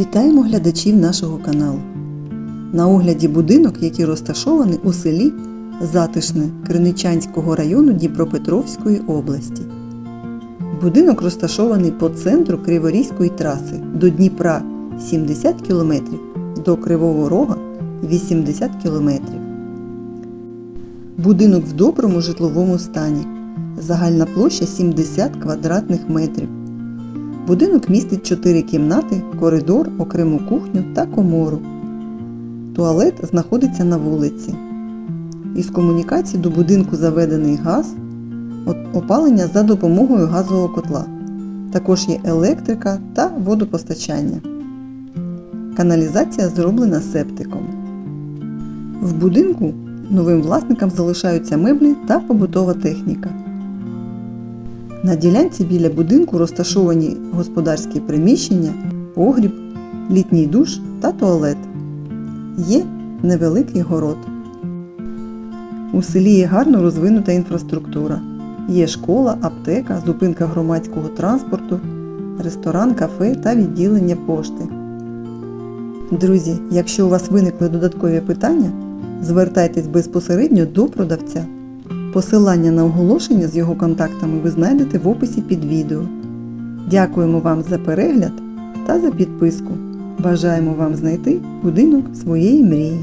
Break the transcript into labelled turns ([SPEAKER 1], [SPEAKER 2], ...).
[SPEAKER 1] Вітаємо глядачів нашого каналу. На огляді будинок, який розташований у селі Затишне Криничанського району Дніпропетровської області. Будинок розташований по центру Криворізької траси до Дніпра 70 км, до Кривого Рога 80 км. Будинок в доброму житловому стані. Загальна площа 70 квадратних метрів. Будинок містить 4 кімнати, коридор, окрему кухню та комору. Туалет знаходиться на вулиці. Із комунікацій до будинку заведений газ, опалення за допомогою газового котла. Також є електрика та водопостачання. Каналізація зроблена септиком. В будинку новим власникам залишаються меблі та побутова техніка. На ділянці біля будинку розташовані господарські приміщення, погріб, літній душ та туалет. Є невеликий город. У селі є гарно розвинута інфраструктура. Є школа, аптека, зупинка громадського транспорту, ресторан, кафе та відділення пошти. Друзі, якщо у вас виникли додаткові питання, звертайтесь безпосередньо до продавця. Посилання на оголошення з його контактами ви знайдете в описі під відео. Дякуємо вам за перегляд та за підписку. Бажаємо вам знайти будинок своєї мрії.